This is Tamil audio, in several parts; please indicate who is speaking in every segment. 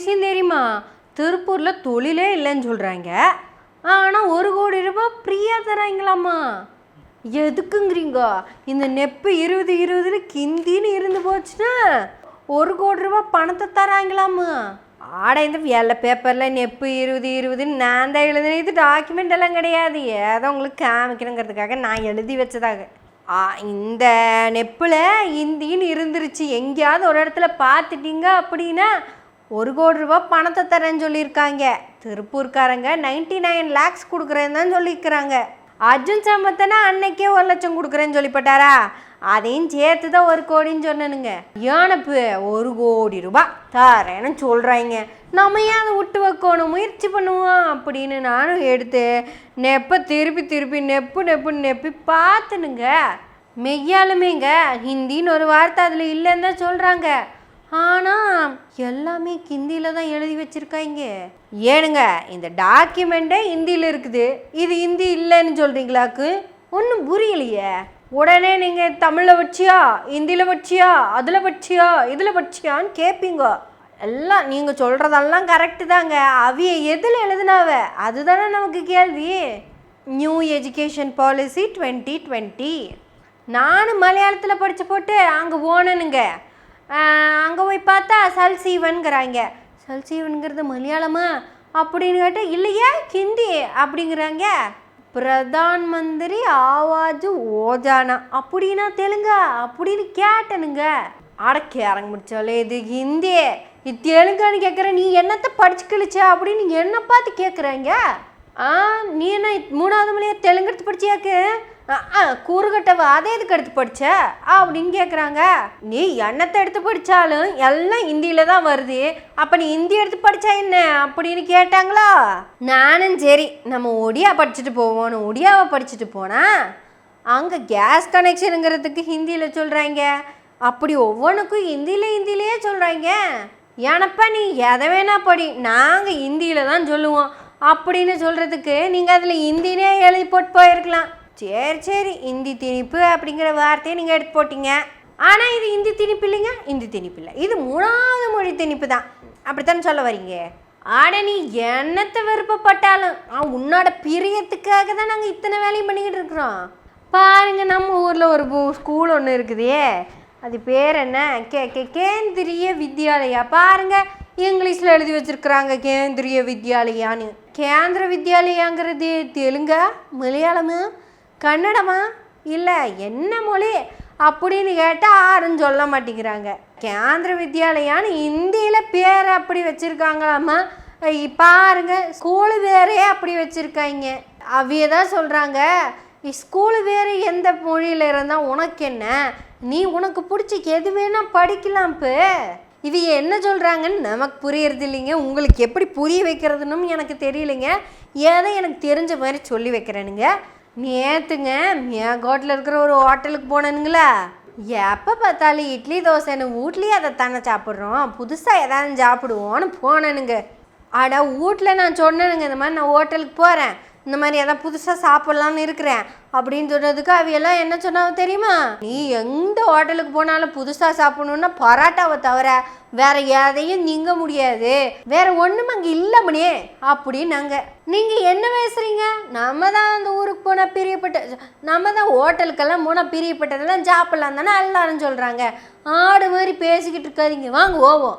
Speaker 1: விஷயம் தெரியுமா? திருப்பூரில் தொழிலே இல்லைன்னு சொல்கிறாங்க ஆனால் ஒரு கோடி ரூபாய் ஃப்ரீயாக தராங்களாம்மா எதுக்குங்கிறீங்க? இந்த நெப்பு இருபது இருபதுல கிந்தின்னு இருந்து போச்சுன்னா ஒரு கோடி ரூபாய் பணத்தை தராங்களாம்மா ஆட இந்த வெள்ளை பேப்பரில் நெப்பு இருபது இருபதுன்னு நான் தான் எழுதுனேன். இது டாக்குமெண்ட் எல்லாம் கிடையாது. ஏதோ உங்களுக்கு காமிக்கணுங்கிறதுக்காக நான் எழுதி வச்சதாக. ஆ, இந்த நெப்பில் இந்தின்னு இருந்துருச்சு. எங்கேயாவது ஒரு இடத்துல பார்த்துட்டீங்க அப்படின்னா ஒரு கோடி ரூபா பணத்தை தரேன்னு சொல்லியிருக்காங்க. திருப்பூர்காரங்க நைன்டி நைன் லேக்ஸ் கொடுக்குறேன்னு தான் சொல்லியிருக்கிறாங்க. அர்ஜுன் சம்பத்தனா அன்னைக்கே ஒரு லட்சம் கொடுக்குறேன்னு சொல்லிப்பட்டாரா? அதையும் சேர்த்து தான் ஒரு கோடின்னு சொன்னனுங்க. ஏனப்பு ஒரு கோடி ரூபாய் தரேன்னு சொல்கிறாங்க நம்ம ஏன் அதை விட்டு வைக்கணும்? முயற்சி பண்ணுவோம் அப்படின்னு நானும் எடுத்து நெப்பை திருப்பி திருப்பி நெப்பு நெப்புன்னு நெப்பி பார்த்துனுங்க. மெய்யாலுமேங்க ஹிந்தின்னு ஒரு வார்த்தை அதில் இல்லைன்னு தான் சொல்கிறாங்க ஆனால் எல்லாமே ஹிந்தியில் தான் எழுதி வச்சுருக்காங்க ஏனுங்க இந்த டாக்குமெண்ட்டே ஹிந்தியில் இருக்குது. இது ஹிந்தி இல்லைன்னு சொல்கிறீங்களாக்கு ஒன்றும் புரியலையே. உடனே நீங்கள் தமிழில் வச்சியா? ஹிந்தியில் வச்சியா? அதில் வச்சியா? இதில் வச்சியான்னு கேட்பீங்க எல்லாம் நீங்கள் சொல்கிறதெல்லாம் கரெக்டு தாங்க. அவிய எதில் எழுதுனாவ? அதுதானே நமக்கு கேள்வி. New education policy twenty twenty நானும் மலையாளத்தில் படித்து போட்டு அங்கே போனேனுங்க அங்கே போய் பார்த்தா சல்சீவன்கிறாங்க சல்சீவன்கிறது மலையாளமா? அப்படின்னு கேட்டால் இல்லையா ஹிந்தி அப்படிங்கிறாங்க. பிரதான் மந்திரி ஆவாஜ் ஓஜானா. அப்படின்னா தெலுங்கா? அப்படின்னு கேட்டனுங்க. அடக்கேறங்க முடிச்சாலே இது ஹிந்தி. இது தெலுங்கான்னு கேட்குற நீ என்னத்தை படிச்சு கிழிச்ச அப்படின்னு என்ன பார்த்து கேட்குறாங்க ஆ நீ என்ன மூணாவது மொழியா தெலுங்கு எடுத்து படிச்சியாக்கு? கூறுகட்டவ அதை எதுக்கு எடுத்து படித்த அப்படின்னு கேட்குறாங்க நீ என்னத்தை எடுத்து படித்தாலும் எல்லாம் ஹிந்தியில் தான் வருது. அப்போ நீ ஹிந்தி எடுத்து படிச்சா என்ன? அப்படின்னு கேட்டாங்களா? நானும் சரி. நம்ம ஒடியா படிச்சுட்டு போவோம்னு ஒடியாவை படிச்சுட்டு போனா அங்கே கேஸ் கனெக்ஷனுங்கிறதுக்கு ஹிந்தியில் சொல்கிறாங்க அப்படி ஒவ்வொன்றுக்கும் ஹிந்தியில் ஹிந்திலேயே சொல்கிறாங்க எனப்பா நீ எதை வேணா படி. நாங்கள் ஹிந்தியில் தான் சொல்லுவோம். அப்படின்னு சொல்கிறதுக்கு நீங்கள் அதில் ஹிந்தினே எழுதி போட்டு போயிருக்கலாம். சரி சரி ஹிந்தி திணிப்பு அப்படிங்கிற வார்த்தையை நீங்கள் எடுத்து போட்டீங்க. ஆனால் இது ஹிந்தி திணிப்பு இல்லைங்க இந்தி திணிப்பு இல்லை. இது மூணாவது மொழி திணிப்பு தான். அப்படித்தானே சொல்ல வரீங்க. ஆட நீ என்னத்தை விருப்பப்பட்டாலும் உன்னோட பிரியத்துக்காக தான் நாங்கள் இத்தனை வேலையும் பண்ணிக்கிட்டு இருக்கிறோம். பாருங்க நம்ம ஊரில் ஒரு ஸ்கூல் ஒன்று இருக்குதே. அது பேர் என்ன? K K Kendriya Vidyalaya. பாருங்க இங்கிலீஷில் எழுதி வச்சிருக்கிறாங்க கேந்திரிய வித்யாலயான்னு. கேந்திர வித்யாலயாங்கிறது தெலுங்கா மலையாளமா? கன்னடமா? இல்லை என்ன மொழி? அப்படின்னு கேட்டால் யாரும் சொல்ல மாட்டேங்கிறாங்க. கேந்திர வித்யாலயான்னு இந்தியில் பேர் அப்படி வச்சுருக்காங்களாம்மா. பாருங்க ஸ்கூலு வேறே அப்படி வச்சுருக்காங்க. அவிய தான் சொல்கிறாங்க ஸ்கூலு வேறு எந்த மொழியில் இருந்தால் உனக்கு என்ன? நீ உனக்கு பிடிச்சி எது வேணால் படிக்கலாம் இப்போ இது என்ன சொல்கிறாங்கன்னு நமக்கு புரியறது இல்லைங்க. உங்களுக்கு எப்படி புரிய வைக்கிறதுன்னு எனக்கு தெரியலைங்க. ஏதோ எனக்கு தெரிஞ்ச மாதிரி சொல்லி வைக்கிறேனுங்க. நேற்றுங்க கோட்டில் இருக்கிற ஒரு ஹோட்டலுக்கு போனேனுங்களா. எப்போ பார்த்தாலும் இட்லி தோசைன்னு வீட்லேயே அதை தானே சாப்பிட்றோம். புதுசாக எதாவது சாப்பிடுவோன்னு போனேனுங்க. அட வீட்டில் நான் சொன்னேனுங்க இந்த மாதிரி நான் ஹோட்டலுக்கு போகிறேன் இந்த மாதிரி எதாவது புதுசாக சாப்பிட்லான்னு இருக்கிறேன். அப்படின்னு சொன்னதுக்கு அவையெல்லாம் என்ன சொன்னாவோ தெரியுமா? நீ எந்த ஹோட்டலுக்கு போனாலும் புதுசாக சாப்பிடணுன்னா பரோட்டாவை தவிர வேற எதையும் நீங்க முடியாது. வேற ஒன்றும் அங்கே இல்லைமனே அப்படின்னாங்க. நீங்கள் என்ன பேசுகிறீங்க நம்ம தான் அந்த ஊருக்கு போனால் பிரியப்பட்ட நம்ம தான் ஹோட்டலுக்கெல்லாம் போனால் பிரியப்பட்டதெல்லாம் சாப்பிட்லாம் தானே எல்லாரும் சொல்கிறாங்க ஆடு மாதிரி பேசிக்கிட்டு இருக்காதீங்க. வாங்க ஓவோம்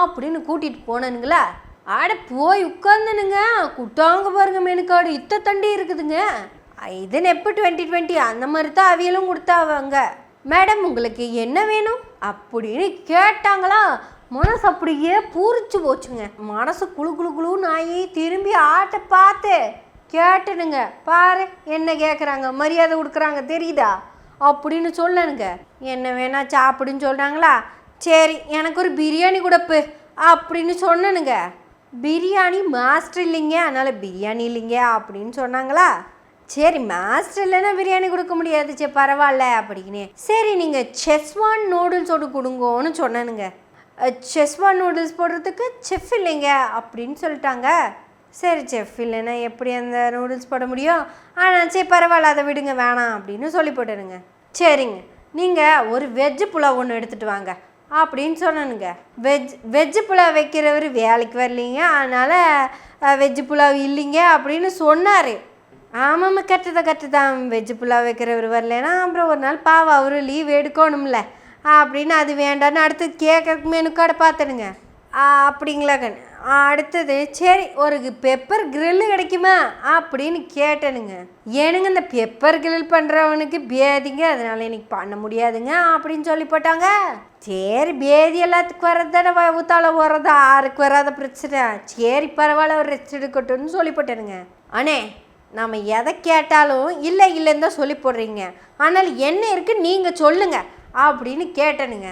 Speaker 1: அப்படின்னு கூட்டிகிட்டு போனனுங்களா? ஆட போய் உட்காந்துனுங்க குட்டாங்க பாருங்க மெனுக்காடு. இத்த தண்டி இருக்குதுங்க. இது எப்போ டுவெண்ட்டி டுவெண்ட்டி. அந்த மாதிரி தான் அவியலும் கொடுத்தாவாங்க. மேடம் உங்களுக்கு என்ன வேணும்? அப்படின்னு கேட்டாங்களா? மனசு அப்படியே பூரிச்சு போச்சுங்க. மனசு குளு குளு குளுன்னு ஆகி திரும்பி ஆட்டை பார்த்து கேட்டுடுங்க பாரு என்ன கேட்குறாங்க மரியாதை கொடுக்குறாங்க தெரியுதா? அப்படின்னு சொல்லணுங்க. என்ன வேணா சாப்பிடுன்னு சொல்கிறாங்களா சரி எனக்கு ஒரு பிரியாணி கொடுப்பு அப்படின்னு சொன்னனுங்க பிரியாணி மாஸ்டர் இல்லைங்க அதனால் பிரியாணி இல்லைங்க அப்படின்னு சொன்னாங்களா? சரி மாஸ்டர் இல்லைன்னா பிரியாணி கொடுக்க முடியாது. சரி பரவாயில்ல அப்படின்னு. சரி நீங்கள் செஸ்வான் நூடுல்ஸ் ஒன்று கொடுங்கோன்னு சொன்னனுங்க. செஸ்வான் நூடுல்ஸ் போடுறதுக்கு செஃப் இல்லைங்க அப்படின்னு சொல்லிட்டாங்க. சரி செஃப். இல்லைன்னா எப்படி அந்த நூடுல்ஸ் போட முடியும்? ஆனால் சரி பரவாயில்ல அதை விடுங்க. வேணாம் அப்படின்னு சொல்லி போட்டுருங்க சரிங்க. நீங்கள் ஒரு வெஜ்ஜு புலாவ் ஒன்று எடுத்துகிட்டு வாங்க. அப்படின்னு சொன்னனுங்க. வெஜ் வெஜ்ஜு புலாவ் வைக்கிறவர் வேலைக்கு வரலீங்க. அதனால் வெஜ்ஜு புலாவ் இல்லைங்க அப்படின்னு சொன்னார். ஆமாம்மா கட்டுதான் கட்டுதான் வெஜ்ஜு புலாவ் வைக்கிறவர் வரலன்னா அப்புறம் ஒரு நாள் பாவம் அவரு லீவ் எடுக்கணும்ல. அப்படின்னு அது வேண்டான்னு அடுத்து கேட்கறக்கு மெனு கடை பார்த்துடுங்க. அப்படிங்களா கண்ணு அடுத்தது சரி ஒரு பெப்பர் கிரில்லு கிடைக்குமா? அப்படின்னு கேட்டேனுங்க. ஏனுங்க இந்த பெப்பர் கிரில் பண்ணுறவனுக்கு பேதிங்க அதனால் இன்றைக்கி பண்ண முடியாதுங்க அப்படின்னு சொல்லி போட்டாங்க. சரி பேதி எல்லாத்துக்கும் வர்றது தானே ஊத்தால வர்றது ஆறுக்கு வராத பிரச்சனை. சரி பரவாயில்ல ஒரு ரெஸ்ட் எடுக்கட்டும்னு சொல்லி போட்டேனுங்க. அண்ணே நம்ம எதை கேட்டாலும் இல்லை இல்லைன்னு தான் சொல்லி போடுறீங்க. ஆனால் என்ன இருக்குது நீங்கள் சொல்லுங்கள் அப்படின்னு கேட்டேனுங்க.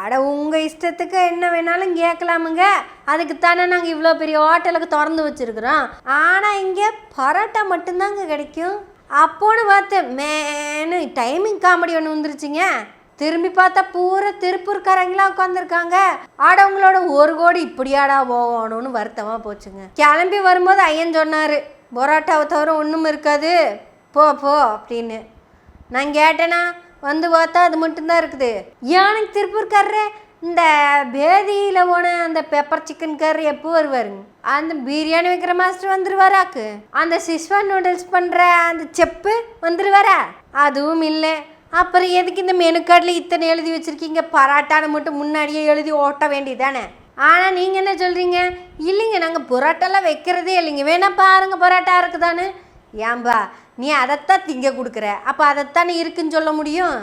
Speaker 1: அட உங்கள் இஷ்டத்துக்கு என்ன வேணாலும் கேட்கலாமுங்க. அதுக்கு தானே நாங்கள் இவ்வளோ பெரிய ஹோட்டலுக்கு திறந்து வச்சுருக்குறோம். ஆனால் இங்கே பரோட்டா மட்டும்தாங்க கிடைக்கும். அப்போன்னு பார்த்து மேனு டைமிங் காமெடி ஒன்று வந்துருச்சுங்க. திரும்பி பார்த்தா பூரா திருப்பூர்காரங்களாம் உட்காந்துருக்காங்க ஆட உங்களோட ஒரு கோடி இப்படியாடா போகணும்னு வருத்தமாக போச்சுங்க. கிளம்பி வரும்போது ஐயன் சொன்னார் பரோட்டாவை தவிர ஒன்றும் இருக்காது. போ போ அப்படின்னு. நான் கேட்டேனா வந்து பார்த்தா அது மட்டும்தான் இருக்குது. எனக்கு திருப்பூர்காரரு? இந்த பேதியில் போன அந்த பெப்பர் சிக்கன் கறி எப்போ வருவாருங்க? அந்த பிரியாணி வைக்கிற மாஸ்டர் வந்துருவாராக்கு? அந்த சிஸ்வான் நூடுல்ஸ் பண்ணுற அந்த செப்பு வந்துருவாரா? அதுவும் இல்லை. அப்புறம் எதுக்கு இந்த மெனு கார்டில் இத்தனை எழுதி வச்சுருக்கீங்க? பராட்டான்னு மட்டும் முன்னாடியே எழுதி ஓட்ட வேண்டியதானே? ஆனால் நீங்கள் என்ன சொல்கிறீங்க இல்லைங்க நாங்கள் பரோட்டாலாம் வைக்கிறதே இல்லைங்க. வேணா பாருங்க பரோட்டா இருக்குதானு ஏன்பா நீ அதைத்தான் திங்க கொடுக்குற. அப்போ அதைத்தானே இருக்குன்னு சொல்ல முடியும்?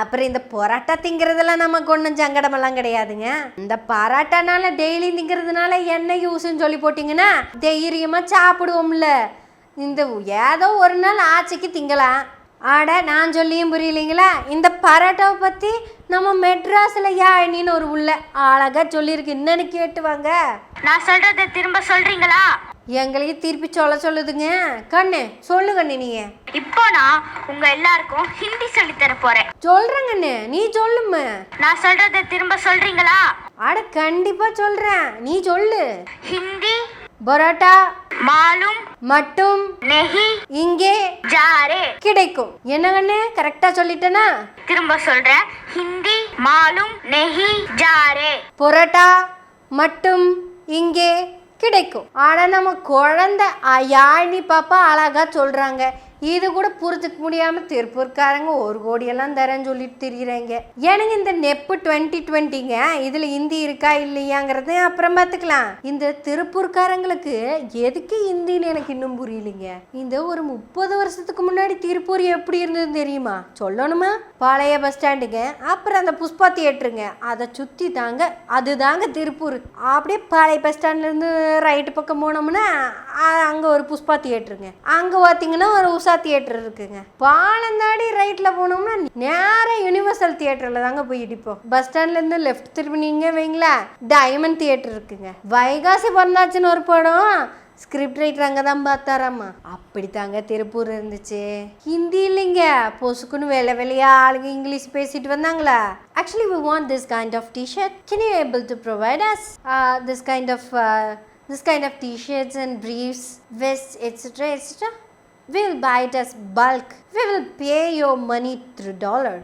Speaker 1: அப்புறம் இந்த பரோட்டா திங்கிறதெல்லாம் நமக்கு ஒன்றும் சங்கடமெல்லாம் கிடையாதுங்க. இந்த பரோட்டானால டெய்லி திங்கிறதுனால என்ன யூஸ்ன்னு சொல்லி போட்டிங்கன்னா தைரியமாக சாப்பிடுவோம்ல. இந்த ஏதோ ஒரு நாள் ஆச்சைக்கு திங்கலாம். ஆட நான் சொல்லியும் புரியலைங்களா? இந்த பரோட்டாவை பற்றி நம்ம மெட்ராஸில் யாழினின்னு ஒரு உள்ள அழகாக சொல்லியிருக்கு. என்னன்னு கேட்டு வாங்க.
Speaker 2: நான் சொல்கிறத திரும்ப சொல்கிறீங்களா
Speaker 1: எங்களையும் திருப்பி சொல்ல சொல்லுதுங்க. கண்ணு சொல்லு கண்ணு நீங்க
Speaker 2: இப்போ நான் உங்க எல்லாருக்கும் ஹிந்தி சொல்லித் தர போறேன்.
Speaker 1: சொல்றேங்கண்ணு நீ சொல்லும்ம.
Speaker 2: நான் சொல்றத திரும்ப சொல்றீங்களா?
Speaker 1: அட கண்டிப்பா சொல்றேன். நீ சொல்லு.
Speaker 2: ஹிந்தி
Speaker 1: பரோட்டா
Speaker 2: மாலும்
Speaker 1: மட்டும்
Speaker 2: நெஹி
Speaker 1: இங்கே
Speaker 2: ஜாரே.
Speaker 1: கிடைக்கும். என்ன கண்ணு கரெக்டா சொல்லிட்டேனா?
Speaker 2: திரும்ப சொல்றேன். ஹிந்தி மாலும் நெஹி ஜாரே.
Speaker 1: பரோட்டா மட்டும் இங்கே கிடைக்கும். ஆனால் நம்ம குழந்தை அ, யாழினி பாப்பா அழகா சொல்கிறாங்க இது கூட புரிஞ்சுக்க முடியாமல் திருப்பூர்காரங்க ஒரு கோடியெல்லாம் தரேன்னு சொல்லிட்டு திரியிறாங்க. எனக்கு இந்த நெப்பு டுவெண்ட்டி டுவெண்ட்டிங்க இதில் ஹிந்தி இருக்கா இல்லையாங்கிறது அப்புறம் பார்த்துக்கலாம் இந்த திருப்பூர்காரங்களுக்கு எதுக்கு இந்தின்னு எனக்கு இன்னும் புரியலைங்க. இந்த ஒரு முப்பது வருஷத்துக்கு முன்னாடி திருப்பூர் எப்படி இருந்தது தெரியுமா? சொல்லணுமா? பழைய பஸ் ஸ்டாண்டுங்க அப்புறம் அந்த புஷ்பா தியேட்டருங்க. அதை சுற்றி தாங்க அதுதாங்க திருப்பூர். அப்படியே பழைய பஸ் ஸ்டாண்ட்லேருந்து ரைட்டு பக்கம் போனோம்னா அங்கே ஒரு புஷ்பா தியேட்டருங்க. அங்கே பார்த்தீங்கன்னா ஒரு உஷா தியேட்டர் இருக்குங்க. பாலந்தாடி ரைட்டில் போனோம்னா நேராக யுனிவர்சல் தியேட்டரில் தாங்க போய் இடிப்போம். பஸ் ஸ்டாண்ட்லேருந்து லெஃப்ட் திரும்பினீங்க வைங்களா? டைமண்ட் தியேட்டர் இருக்குங்க. வைகாசி பிறந்தாச்சுன்னு ஒரு படம். ஸ்கிரிப்ட் ரைட்டர் அங்கே தான் பார்த்தாராம்மா அப்படி தாங்க திருப்பூர் இருந்துச்சு. ஹிந்தி இல்லைங்க. பொசுக்குன்னு வேலை வேலையாக ஆளுங்க இங்கிலீஷ் பேசிட்டு வந்தாங்களா? Actually we want this kind of t-shirt can you able to provide us this kind of this kind of t-shirts and briefs vest et cetera et cetera will will buy bulk we will We will pay your money through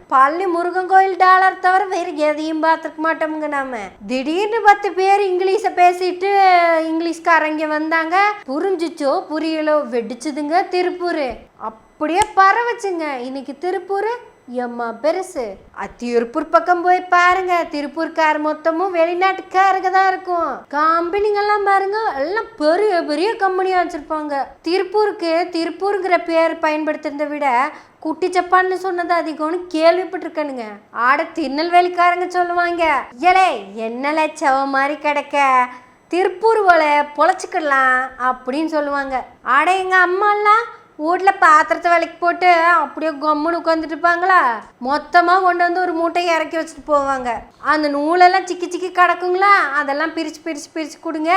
Speaker 1: பள்ளி முருகன் கோயில் டாலர் தவிர வேற எதையும் பார்த்துக்க மாட்டோமுங்க நாம. திடீர்னு பத்து பேர் இங்கிலீஷை பேசிட்டு இங்கிலீஷ்காரங்க வந்தாங்க. புரிஞ்சிச்சோ புரியலோ வெடிச்சதுங்க திருப்பூர். அப்படியே பரவச்சுங்க. இன்னைக்கு திருப்பூர் எம்மா பெருசு. திருப்பூர் பக்கம் போய் பாருங்க. திருப்பூர்கார் மொத்தமும் வெளிநாட்டுக்காரங்க தான் இருக்கும். கம்பெனிங்கெல்லாம் பாருங்க எல்லாம் பெரிய பெரிய கம்பெனியாக வச்சிருப்பாங்க. திருப்பூருக்கு திருப்பூருங்கிற பேர் பயன்படுத்துறதை விட குட்டி ஜப்பான்னு சொன்னது அதிகம்னு கேள்விப்பட்டிருக்கேனுங்க. ஆட திருநெல்வேலிக்காரங்க சொல்லுவாங்க ஏலே என்னல செவ மாதிரி கிடக்க? திருப்பூர் போல பொழைச்சிக்கலாம் அப்படின்னு சொல்லுவாங்க. ஆட எங்கள் அம்மாலாம் வீட்டில் பாத்திரத்தை விலைக்கு போட்டு அப்படியே கம்முன்னு உட்காந்துட்டு இருப்பாங்களா? மொத்தமாக கொண்டு வந்து ஒரு மூட்டையை இறக்கி வச்சுட்டு போவாங்க. அந்த நூலெல்லாம் சிக்கி சிக்கி கிடக்குங்களா? அதெல்லாம் பிரித்து பிரித்து பிரித்து கொடுங்க.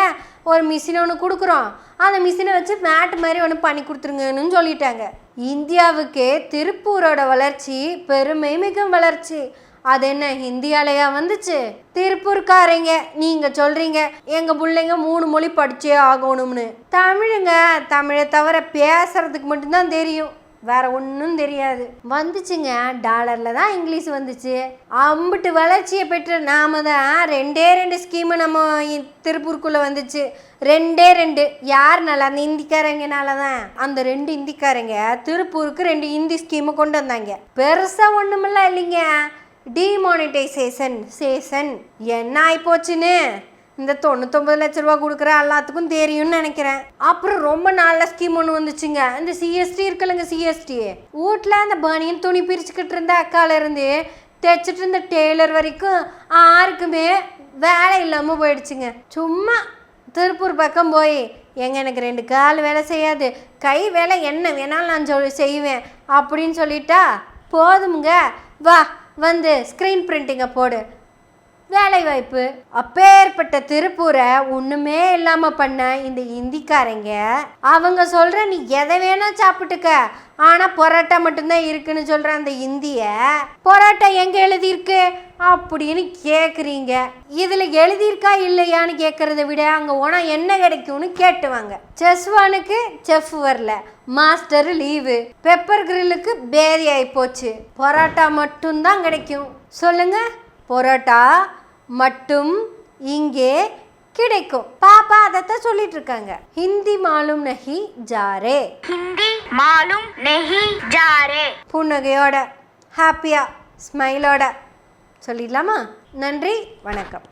Speaker 1: ஒரு மிஷின் ஒன்று கொடுக்குறோம். அந்த மிஷினை வச்சு மேட் மாதிரி ஒன்று பண்ணி கொடுத்துருங்கன்னு சொல்லிட்டாங்க. இந்தியாவுக்கு திருப்பூரோட வளர்ச்சி பெருமை மிகும் வளர்ச்சி. அது என்ன ஹிந்தியாலையா வந்துச்சு? திருப்பூர்காரங்க நீங்க சொல்றீங்க எங்க பிள்ளைங்க மூணு மொழி படிச்சே ஆகணும்னு. தமிழுங்க தமிழை தவிர பேசுறதுக்கு மட்டும்தான் தெரியும். வேற ஒன்றும் தெரியாது. வந்துச்சுங்க டாலரில் தான் இங்கிலீஷ் வந்துச்சு. அம்பிட்டு வளர்ச்சியை பெற்ற நாம தான் ரெண்டே ரெண்டு ஸ்கீமு நம்ம இ- திருப்பூருக்குள்ளே வந்துச்சு. ரெண்டே ரெண்டு. யாருனால அந்த இந்திக்காரங்கனால தான். அந்த ரெண்டு இந்திக்காரங்க திருப்பூருக்கு ரெண்டு இந்தி ஸ்கீமு கொண்டு வந்தாங்க. பெருசாக ஒன்றுமெல்லாம் இல்லைங்க. டிமானிட்டைசேஷன் சேஷன் என்ன ஆயிப்போச்சுன்னு? இந்த தொண்ணூத்தொம்பது லட்ச ரூபா கொடுக்குற எல்லாத்துக்கும் தெரியும்னு நினைக்கிறேன். அப்புறம் ரொம்ப நல்ல ஸ்கீம் ஒன்று வந்துச்சுங்க. இந்த சிஎஸ்டி இருக்குல்லங்க சிஎஸ்டி வீட்டில் அந்த பனியன் துணி பிரிச்சுக்கிட்டு இருந்த அக்கால இருந்து தைச்சிட்டு இருந்த டெய்லர் வரைக்கும் யாருக்குமே வேலை இல்லாமல் போயிடுச்சுங்க. சும்மா திருப்பூர் பக்கம் போய் எங்க எனக்கு ரெண்டு கால் வேலை செய்யாது. கை வேலை என்ன வேணாலும் நான் சொல்லி செய்வேன். அப்படின்னு சொல்லிட்டா போதுமுங்க. வா. வந்து ஸ்க்ரீன் பிரிண்டிங்கை போடு. வேலைவாய்ப்பு. அப்பேற்பட்ட திருப்பூரை ஒண்ணுமே இல்லாம பண்ண இந்த இந்திக்காரங்க. அவங்க சொல்ற நீ எதை வேணா சாப்பிட்டுக்க. ஆனா பரோட்டா மட்டும்தான் இருக்குன்னு சொல்ற அந்த இந்திய. பரோட்டா எங்க எழுதியிருக்கு? அப்படின்னு கேக்குறீங்க. இதுல எழுதியிருக்கா இல்லையான்னு கேட்குறத விட அங்க போனா என்ன கிடைக்கும்னு கேட்டுவாங்க செஸ்வானுக்கு செஃப் வரல. Master leave. பெப்பர் கிரில்லுக்கு பேரி ஆகி போச்சு. பரோட்டா மட்டும்தான் கிடைக்கும். சொல்லுங்க. பரோட்டா மட்டும் இங்கே கிடைக்கும். பாப்பா அதைத்தான் சொல்லிட்டு இருக்காங்க. ஹிந்தி மாலும் நஹி ஜாரே.
Speaker 2: ஹிந்தி மாலும் நெஹி ஜாரே.
Speaker 1: புன்னகையோட ஹாப்பியா ஸ்மைலோட. சொல்லிடலாமா? நன்றி வணக்கம்.